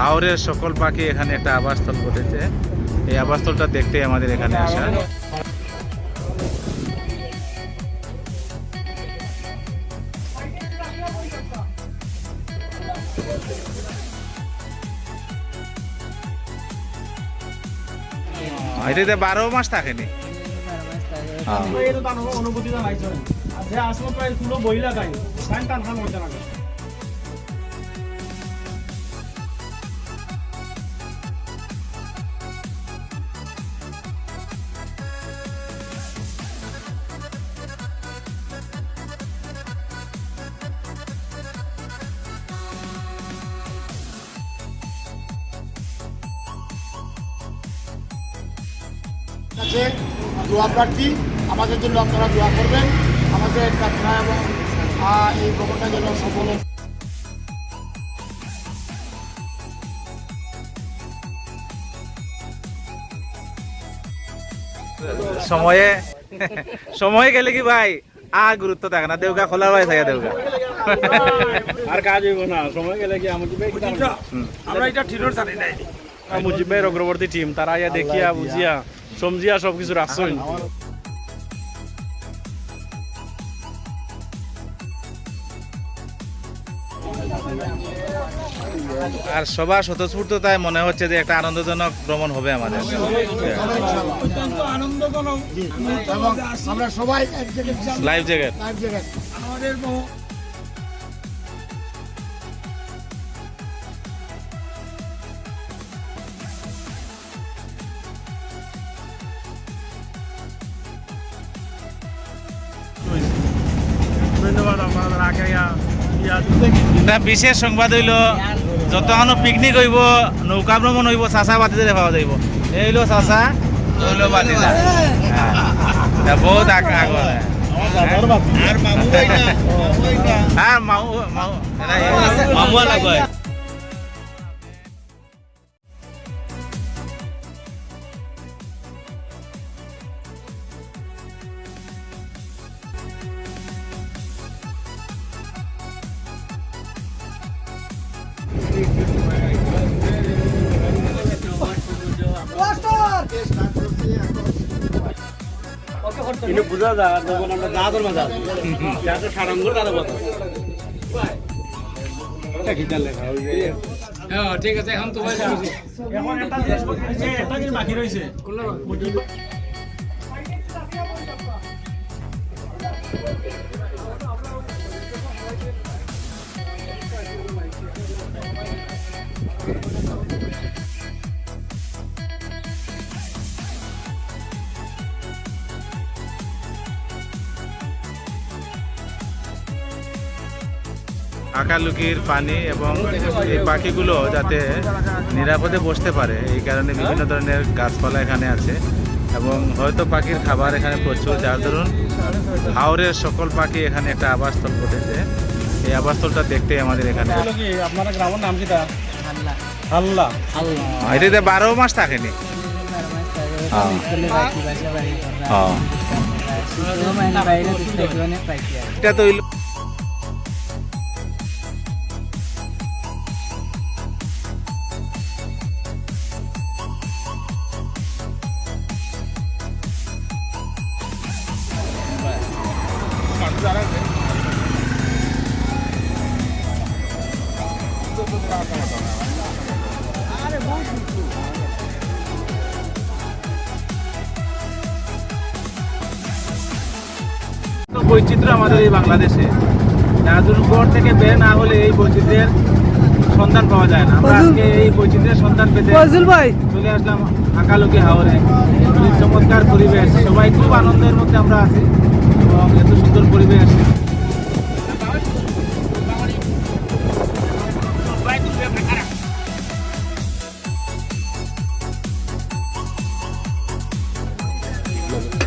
হাওরের সকল পাখি এখানে একটা আবাসস্থল ঘটেছে। এই আবাসস্থলটা দেখতে আমাদের এখানে আসা। এটাতে বারো মাস থাকেনি। অনুভূতি বহিলা যায় টাইম টান খান মজা লাগে কাছে দোয়া প্রার্থী আমাদের জন্য আপনারা দোয়া করবেন। আমাদের যাত্রা এবং এই ভ্রমণটা যেন সফল সময়ে সময়ে গেলে কি ভাই? আ গুরুত্ব থাকে না দেউকা খোলা ভাই থাকে দেউকা। আর কাজ হইব না সময় গেলে কি আমার আমরা এটা ঠিরর জানি নাই। মুজিব ভাইয়ের অগ্রবর্তী টিম তারা ইয়া দেখিয়া বুঝিয়া। সমজিয়া সব কিছু রাখছেন আর সবার স্বতঃস্ফূর্ততায় মনে হচ্ছে যে একটা আনন্দজনক ভ্রমণ হবে আমাদের। অত্যন্ত আমরা সবাই লাইভ জ্যাকেট জায়গায় আমাদের ইয়া ইয়া এটা বিশেষ সংবাদ হইল যতক্ষণ পিকনিক হইব নৌকা ভ্রমণ হইব চাচা বাতিতে দেখা যাইব এই হইল চাচা হইল বাতিদা হ্যাঁ। বহুত আগ আগর আর মামু মাউ মামু লাগবে কিন্তু বুঝা যায় যখন আমরা যা ধর্মে আছি যাতে সারাঙ্গুর কালে কথা। ঠিক আছে এখন তোমার এখন একটা জিনিস বাকি- একটা জিনিস বাকি রয়েছে। আঁকালুকির পানি এবং এই পাখিগুলো যাতে নিরাপদে বসতে পারে এই কারণে বিভিন্ন ধরনের গাছপালা এখানে আছে এবং হয়তো পাখির খাবার এখানে প্রচুর। যার ধরুন হাওরের সকল পাখি এখানে একটা আবাসস্থল ঘটেছে। এই আবাসস্থলটা দেখতে আমাদের এখানে হলো গ্রামের নাম কি তা হাল্লা। এটাতে বারো মাস থাকেনি। এটা তো বৈচিত্র্য আমাদের এই বাংলাদেশে। রাজনগর থেকে বের না হলে এই বৈচিত্র্যের সন্ধান পাওয়া যায় না। আমরা আজকে এই বৈচিত্র্যের সন্ধান পেতে ভাই। চলে আসলাম আকালুকি হাওরে। চমৎকার পরিবেশ। সবাই খুব আনন্দের মধ্যে আমরা আছি। এবং এত সুন্দর পরিবেশ Thank you.